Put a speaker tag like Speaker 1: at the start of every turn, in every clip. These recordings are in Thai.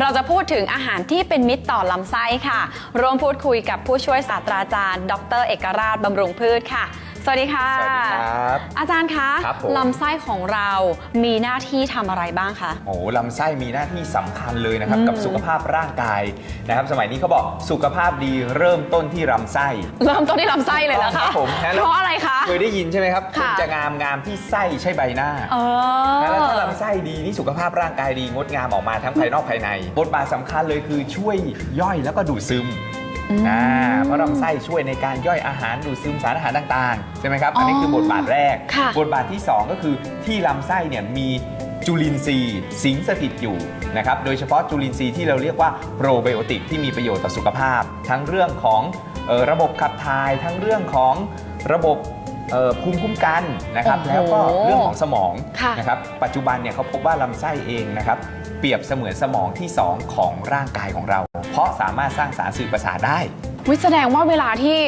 Speaker 1: เราจะพูดถึงอาหารที่เป็นมิตรต่อลำไส้ค่ะ ร่วมพูดคุยกับผู้ช่วยศาสตราจารย์ ดร เอกราชบำรุงพืชค่ะ สวัสดีค่ะ
Speaker 2: สวัสดีครับ
Speaker 1: อาจารย์คะ
Speaker 2: ครับผม
Speaker 1: ลำไส้ของเรามีหน้าที่ทำอะไรบ้างคะ
Speaker 2: โอ้โหลำไส้มีหน้าที่สำคัญเลยนะครับ
Speaker 1: อืม
Speaker 2: กับสุขภาพร่างกายนะครับ สมัยนี้เขาบอกสุขภาพดีเริ่มต้นที่ลำไส้
Speaker 1: เริ่มต้นที่ลำไส้เลยเหรอ
Speaker 2: ครั
Speaker 1: คะ
Speaker 2: บผมฮะ
Speaker 1: เพราะอะไรคะ
Speaker 2: เคยได้ยินใช่ไหมครับ
Speaker 1: ค่ะ
Speaker 2: นจะงามงามที่ไส้ใช่ใบหน้า
Speaker 1: เออ
Speaker 2: แล้วถ้าลำไส้ดีนี่สุขภาพร่างกายดีงดงามออกมาทั้งภายนอกภายใน บทบาทสำคัญเลยคือช่วยย่อยแล้วก็ดูดซึม
Speaker 1: อืม
Speaker 2: อ่าเพราะลำไส้ช่วยในการย่อยอาหารดูดซึมสารอาหารต่างๆใช่ไหมครับ อันนี้
Speaker 1: อ๋อ
Speaker 2: คือบทบาทแรก
Speaker 1: ค่ะ
Speaker 2: บทบาทที่ 2 ก็คือที่ลำไส้เนี่ยมีจุลินทรีย์สิงสถิตอยู่นะครับ โดยเฉพาะจุลินทรีย์ที่เราเรียกว่าโปรไบโอติกที่มีประโยชน์ต่อสุขภาพ ทั้งเรื่องของเอ่อระบบขับถ่ายทั้งเรื่องของระบบเอ่อภูมิคุ้มกันนะครับ
Speaker 1: โอ้โห
Speaker 2: แล้วก็เรื่องของสมอง
Speaker 1: ค่ะ
Speaker 2: นะครับปัจจุบันเนี่ยเขาพบว่าลำไส้เองนะครับเปรียบเสมือนสมองที่ 2 ของร่างกายของเรา เพราะสามารถสร้างสารสื่อประสาทได้
Speaker 1: วิแสดงว่าเวลาที่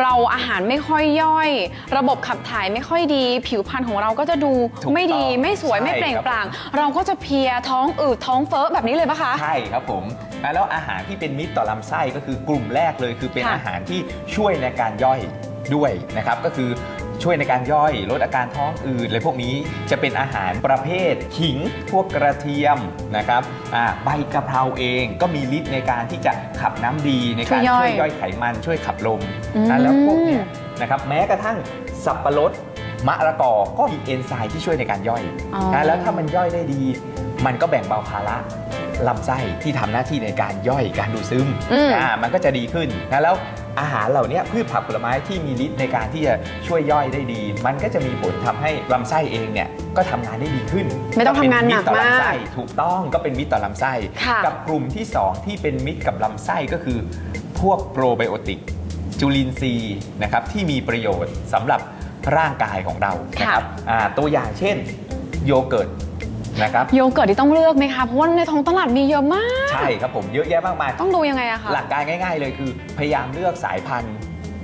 Speaker 1: เราอาหารไม่ค่อยย่อย ระบบขับถ่ายไม่ค่อยดี ผิวพรรณของเราก็จะดู
Speaker 2: ถูกต้อง
Speaker 1: ไม่ดีไม่สวย
Speaker 2: ใช่
Speaker 1: ไม่เปล่ง
Speaker 2: ครับ
Speaker 1: ปลั่งเราก็จะเพลียท้องอืดท้องเฟ้อแบบนี้เลยปะคะ
Speaker 2: ใช่ครับผมอะแล้วอาหารที่เป็นมิตรต่อลำไส้ก็คือกลุ่มแรกเลย คือเป็น
Speaker 1: ค่ะ
Speaker 2: อาหารที่ช่วยในการย่อยด้วยนะครับก็คือ ช่วยในการย่อยลดอาการท้องอืดอะไรพวกนี้จะเป็นอาหารประเภทขิงพวกกระเทียมนะครับอ่าใบกะเพราเองก็มีฤทธิ์ในการที่จะขับน้ำดีในการ
Speaker 1: ช่วยย่อย
Speaker 2: ช่วยย่อยไขมันช่วยขับลม
Speaker 1: อืม
Speaker 2: อะแล้วพวกเนี้ยนะครับแม้กระทั่งสับปะรดมะละกอก็มีเอนไซม์ที่ช่วยในการย่อย
Speaker 1: อ๋อ
Speaker 2: นะแล้วถ้ามันย่อยได้ดี มันก็แบ่งเบาภาระลำไส้ที่ทำหน้าที่ในการย่อยการดูดซึม
Speaker 1: อืม
Speaker 2: อ่ามันก็จะดีขึ้นนะแล้ว อาหารเหล่านี้พืชผักผลไม้ที่มีฤทธิ์ในการที่จะช่วยย่อยได้ดี มันก็จะมีผลทำให้ลำไส้เองเนี่ยก็ทำงานได้ดีขึ้น
Speaker 1: ไม่ต้องทำงานหนัก
Speaker 2: เป็มิตรต่อ
Speaker 1: มาก
Speaker 2: ลำไส้ถูกต้องก็เป็นมิตรต่อลำไส้
Speaker 1: ค่ะ
Speaker 2: กับกลุ่มที่ 2 ที่เป็นมิตรกับลำไส้ก็คือ พวกโปรไบโอติก จุลินทรีย์นะครับที่มีประโยชน์สำหรับร่างกายของเรานะครับอ่าตัวอย่างเช่น โยเกิร์ต นะครับ
Speaker 1: โยเกิร์ตที่ต้องเลือกไหมคะ เพราะว่าในท้องตลาดมีเยอะมาก
Speaker 2: ใช่ครับผมเยอะแยะมากมาย
Speaker 1: ต้องดูยังไงอะคะ
Speaker 2: หลักการง่าย ๆ เลยคือ พยายามเลือกสายพันธุ์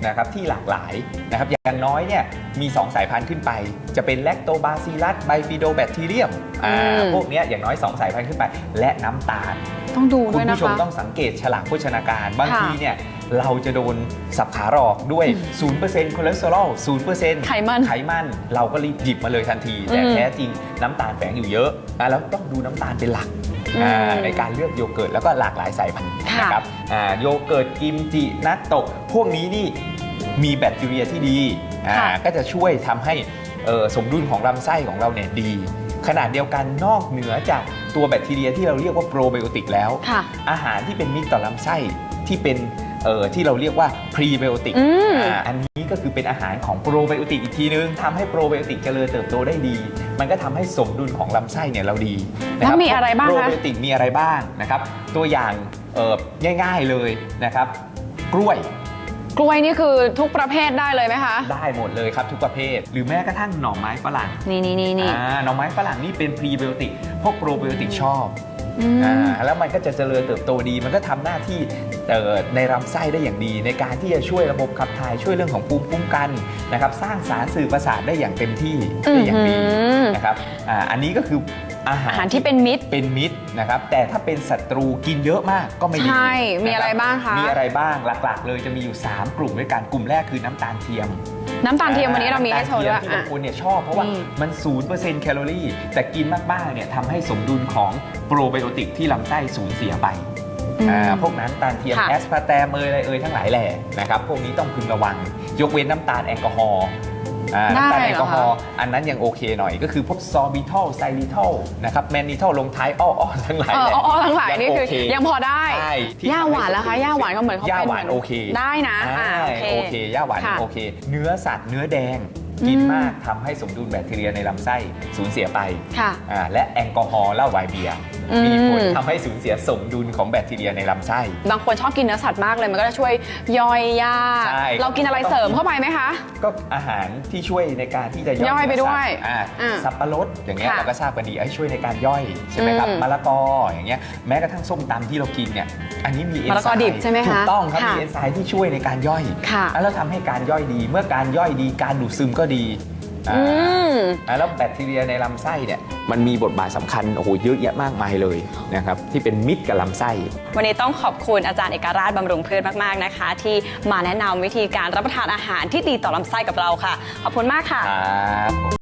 Speaker 2: นะครับที่หลากหลายนะครับอย่างน้อยเนี่ยมี 2 สายพันธุ์ขึ้นไป จะเป็นแลคโตบาซิลัสไบฟิโดแบคทีเรียมอ่า
Speaker 1: อืม
Speaker 2: พวกเนี้ยอย่างน้อย 2 สายพันธุ์ขึ้นไป และน้ำตาล
Speaker 1: ต้องดู
Speaker 2: คุ
Speaker 1: ด้
Speaker 2: ณ
Speaker 1: วยนะ
Speaker 2: ผู้ชม
Speaker 1: คะ
Speaker 2: ต้องสังเกตฉลากโภชนาการ บาง
Speaker 1: ค่ะ
Speaker 2: ทีเนี่ย เราจะโดนสับขาหลอกด้วย 0%คอเลสเตอรอล0%
Speaker 1: ไขมัน
Speaker 2: ไขมัน เราก็รีบหยิบมาเลยทันที แต่
Speaker 1: อืม
Speaker 2: แท้จริงน้ำตาลแฝงอยู่เยอะอะแล้วต้องดูน้ำตาลเป็นหลัก
Speaker 1: อืม
Speaker 2: อ่าในการเลือกโยเกิร์ตแล้วก็หลากหลายสายพันธุ์
Speaker 1: ค่ะ
Speaker 2: นะครับอ่าโยเกิร์ตกิมจินัตโตะพวกนี้นี่มีแบคทีเรียที่ดีอ่า
Speaker 1: ค่ะ
Speaker 2: ก็จะช่วยทำให้เอ่อสมดุลของลำไส้ของเราเนี่ยดีขนาดเดียวกันนอกเหนือจากตัวแบคทีเรียที่เราเรียกว่าโปรไบโอติกแล้ว
Speaker 1: ค่ะ
Speaker 2: อาหารที่เป็นมิตรต่อลำไส้ที่เป็น เอ่อที่เราเรียกว่าพรีไบโอติก
Speaker 1: อืม
Speaker 2: อันนี้ก็คือเป็นอาหารของโปรไบโอติกอีกทีนึงทำให้โปรไบโอติกเจริญเติบโตได้ดี มันก็ทำให้สมดุลของลำไส้เนี่ยเราดีนค
Speaker 1: แล้วมีอะไรบ้างคะ
Speaker 2: โปรไบโอติกมีอะไรบ้างนะครับ ตัวอย่างเอ่อง่ายๆเลยนะครับ กล้วย
Speaker 1: กล้วยนี่คือทุกประเภทได้เลยไหมคะ
Speaker 2: ได้หมดเลยครับทุกประเภท หรือแม้กระทั่งหน่อไม้ฝรั่ง
Speaker 1: นี่นี่นี่นี่
Speaker 2: อ่าหน่อไม้ฝรั่งนี่เป็นพรีไบโอติกพวกโปรไบโอติกชอบ
Speaker 1: อืม
Speaker 2: อ่าแล้วมันก็จะเจริญเติบโตดี มันก็ทำหน้าที่เอ่อในลำไส้ได้อย่างดี ในการที่จะช่วยระบบขับถ่ายช่วยเรื่องของภูมิคุ้มกันนะครับสร้างสารสื่อประสาทได้อย่างเต็มที่ได้อย่างดี
Speaker 1: อื้อหือ
Speaker 2: นะครับอ่าอันนี้ก็คืออาหาร
Speaker 1: อาหารที่เป็นมิตร
Speaker 2: เป็นมิตรนะครับแต่ถ้าเป็นศัตรูกินเยอะมากก็ไม่ดี
Speaker 1: ใช่มี
Speaker 2: นค
Speaker 1: อะไรบ้างคะ
Speaker 2: มีอะไรบ้างหลักๆ เลยจะมีอยู่ 3 กลุ่มด้วยกันกลุ่มแรกคือน้ำตาลเทียม
Speaker 1: น้ำตาลเทียมวันนี้เรามีให้โชว์ด้วย
Speaker 2: น้ำตาลเทีมที่
Speaker 1: อะ
Speaker 2: บางคนเนี่ยชอบเพราะว่า
Speaker 1: นี่
Speaker 2: มัน0%แคลอรี่ แต่กินมากๆเนี่ยทำให้สมดุลของโปรไบโอติกที่ลำไส้สูญเสียไป
Speaker 1: อืม
Speaker 2: อ่าพวกนั้นำตาลเทียม
Speaker 1: ค่ะ
Speaker 2: แอสพาร์แตมเอยอะไรเอยทั้งหลายแหล่นะครับ พวกนี้ต้องพึงระวัง ยกเว้นน้ำตาลแอลกอฮอล์ อ่า
Speaker 1: ได้
Speaker 2: น้ำตาล
Speaker 1: เหรอ
Speaker 2: แอลกอฮอล์อันนั้นยังโอเคหน่อย ก็คือพวกซอร์บิทอลไซริทอลนะครับแมนนิทอลลงท้ายอ้อๆทั้งหลาย
Speaker 1: เออ
Speaker 2: แหล่
Speaker 1: อ้อๆทั้งหลายนี่คือ
Speaker 2: โเยั
Speaker 1: งพอได้
Speaker 2: ใช่ที่
Speaker 1: ย่า
Speaker 2: ทำ
Speaker 1: หวานแล้วคะ
Speaker 2: สมดุล
Speaker 1: ย่าหวานก็เหมือนเขา
Speaker 2: ย่า
Speaker 1: เป็น
Speaker 2: หวานโอเค
Speaker 1: ได้นะอ่า
Speaker 2: อ่า
Speaker 1: โอเค
Speaker 2: โอเคย่าหวาน
Speaker 1: ค่ะ
Speaker 2: โอเค เนื้อสัตว์เนื้อแดงกิน
Speaker 1: อืม
Speaker 2: มากทำให้สมดุลแบคทีเรียในลำไส้สูญเสียไป
Speaker 1: ค่ะ
Speaker 2: อ่าและแอลกอฮอล์เหล้าไวน์เบียร์
Speaker 1: อื ม
Speaker 2: มีผลทำให้สูญเสียสมดุลของแบคทีเรียในลำไส้
Speaker 1: บางคนชอบกินเนื้อสัตว์มากเลยมันก็จะช่วยย่อยยาก
Speaker 2: ใช่
Speaker 1: เรากินอะไรเสริมเข้าไปไหมคะ
Speaker 2: ก็อาหารที่ช่วยในการที่จะ
Speaker 1: ย่อยไปด้วย
Speaker 2: เนื้อสัตอ่า
Speaker 1: อ่า
Speaker 2: สับปะรดอย่างเงี้ย
Speaker 1: ค่ะ
Speaker 2: เราก็ทราบกันดีให้ช่วยในการย่อยใช่ไหมครับ
Speaker 1: อืม
Speaker 2: มะละกออย่างเงี้ยแม้กระทั่งส้มตำที่เรากินเนี่ยอันนี้มีเอนไซม์
Speaker 1: มะละกอดิบใช่ไหมคะ
Speaker 2: ถูกต้องครับ
Speaker 1: ค่ะ
Speaker 2: มีเอนไซม์ที่ช่วยในการย่อย
Speaker 1: ค่ะ
Speaker 2: แล้วทำให้การย่อยดี เมื่อการย่อยดีการดูดซึมก็ดี อ่า
Speaker 1: อืม
Speaker 2: อ่าแล้วแบคทีเรียในลำไส้เนี่ยมันมีบทบาทสำคัญโอ้โหเยอะแยะมากมายเลยนะครับที่เป็นมิตรกับลำไส้
Speaker 1: วันนี้ต้องขอบคุณอาจารย์เอกราชบำรุงพืชมาก ๆ นะคะ ที่มาแนะนำวิธีการรับประทานอาหารที่ดีต่อลำไส้กับเราค่ะ ขอบคุณมากค่ะ
Speaker 2: ครับ